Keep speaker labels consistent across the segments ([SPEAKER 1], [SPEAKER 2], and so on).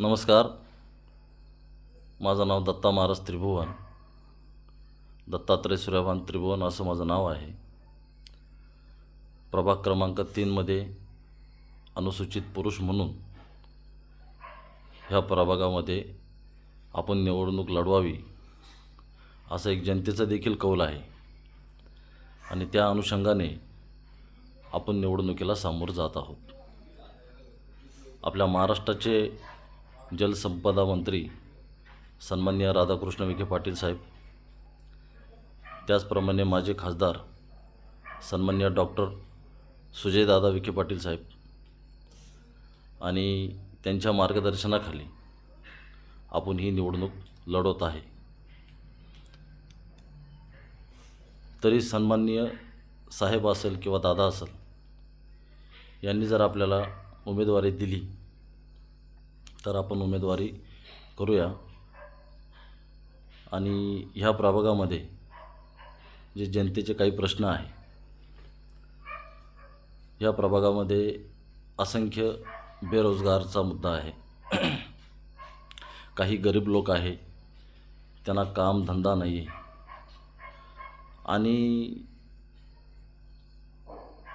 [SPEAKER 1] नमस्कार. माझं नाव दत्ता महाराज त्रिभुवन. दत्तात्रय सूर्यभान त्रिभुवन असं माझं नाव आहे. प्रभाग क्रमांक तीनमध्ये अनुसूचित पुरुष म्हणून ह्या प्रभागामध्ये आपण निवडणूक लढवावी असं एक जनतेचा देखील कौल आहे. आणि त्या अनुषंगाने आपण निवडणुकीला सामोरं जात आहोत. आपल्या महाराष्ट्राचे जलसंपदा मंत्री सन्मान्य राधाकृष्ण विखे पाटील साहेब. त्याचप्रमाणे माझे खासदार सन्मान्य डॉक्टर सुजयदादा विखे पाटील साहेब. आणि त्यांच्या मार्गदर्शनाखाली आपण ही निवडणूक लढवत आहे. तरी सन्माननीय साहेब असेल किंवा दादा असेल यांनी जर आपल्याला उमेदवारी दिली तर आपण उमेदवारी करूया. आणि ह्या प्रभागामध्ये जे जनतेचे काही प्रश्न आहे ह्या प्रभागामध्ये असंख्य बेरोजगारचा मुद्दा आहे. काही गरीब लोक आहे त्यांना काम धंदा नाही आहे आणि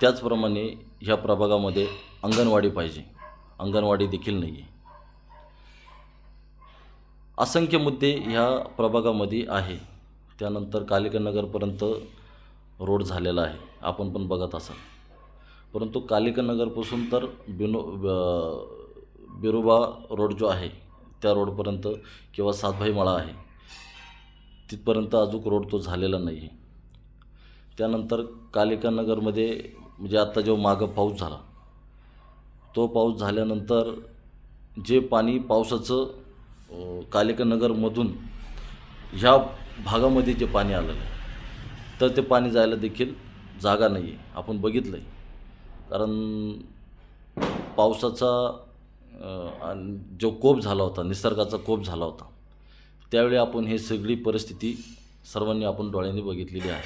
[SPEAKER 1] त्याचप्रमाणे ह्या प्रभागामध्ये अंगणवाडी पाहिजे. अंगणवाडी देखील नाही आहे असंख्य मुद्दे ह्या प्रभागामध्ये आहे. त्यानंतर कालिका नगरपर्यंत रोड झालेला आहे. आपण पण बघत असाल. परंतु कालिका नगरपासून तर बिनो ब- बिरोबा रोड जो आहे त्या रोडपर्यंत किंवा सातभाई मळा आहे तिथपर्यंत अजून रोड तो झालेला नाही आहे त्यानंतर कालिका नगरमध्ये म्हणजे आत्ता जो मागं पाऊस झाला तो पाऊस झाल्यानंतर जे पाणी पावसाचं कालिकनगरमधून ह्या भागामध्ये जे पाणी आलेलं आहे तर ते पाणी जायला देखील जागा नाही आहे. आपण बघितलं आहे कारण पावसाचा आणि जो कोप झाला होता निसर्गाचा कोप झाला होता त्यावेळी आपण हे सगळी परिस्थिती सर्वांनी आपण डोळ्यांनी बघितलेली आहे.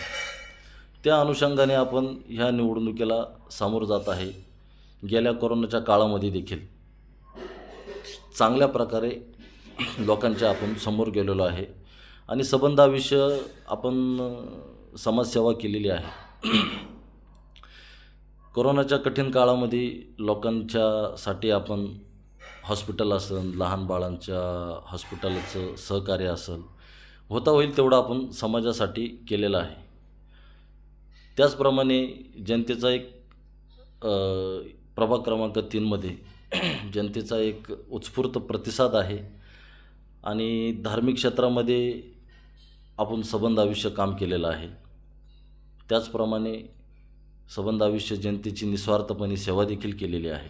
[SPEAKER 1] त्या अनुषंगाने आपण ह्या निवडणुकीला सामोरं जात आहे. गेल्या कोरोनाच्या काळामध्ये देखील चांगल्या प्रकारे लोकांच्या आपण समोर गेलेलो आहे. आणि सबंधाविषय आपण समाजसेवा केलेली आहे. कोरोनाच्या कठीण काळामध्ये लोकांच्यासाठी आपण हॉस्पिटल असेल लहान बाळांच्या हॉस्पिटलचं सहकार्य असेल होता होईल तेवढं आपण समाजासाठी केलेलं आहे. त्याचप्रमाणे जनतेचा एक प्रभाग क्रमांक तीनमध्ये जनतेचा एक उत्स्फूर्त प्रतिसाद आहे. आणि धार्मिक क्षेत्रामध्ये आपण संबंध आयुष्य काम केलेलं आहे. त्याचप्रमाणे संबंध आयुष्य जनतेची निस्वार्थपणे सेवा देखील केलेली आहे.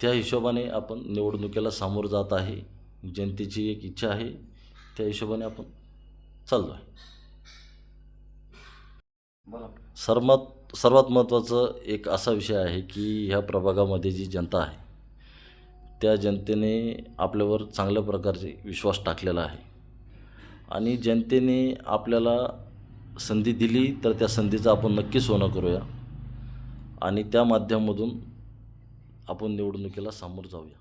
[SPEAKER 1] त्या हिशोबाने आपण निवडणुकीला सामोरं जात आहे. जनतेची एक इच्छा आहे. त्या हिशोबाने आपण चाललो आहे. सर्वात सर्वात महत्त्वाचं एक असा विषय आहे की ह्या प्रभागामध्ये जी जनता आहे त्या जनतेने आपल्यावर चांगल्या प्रकारचे विश्वास टाकलेला आहे. आणि जनतेने आपल्याला संधी दिली तर त्या संधीचं आपण नक्की सोनं करूया. आणि त्या माध्यमातून आपण निवडणुकीला सामोरं जाऊया.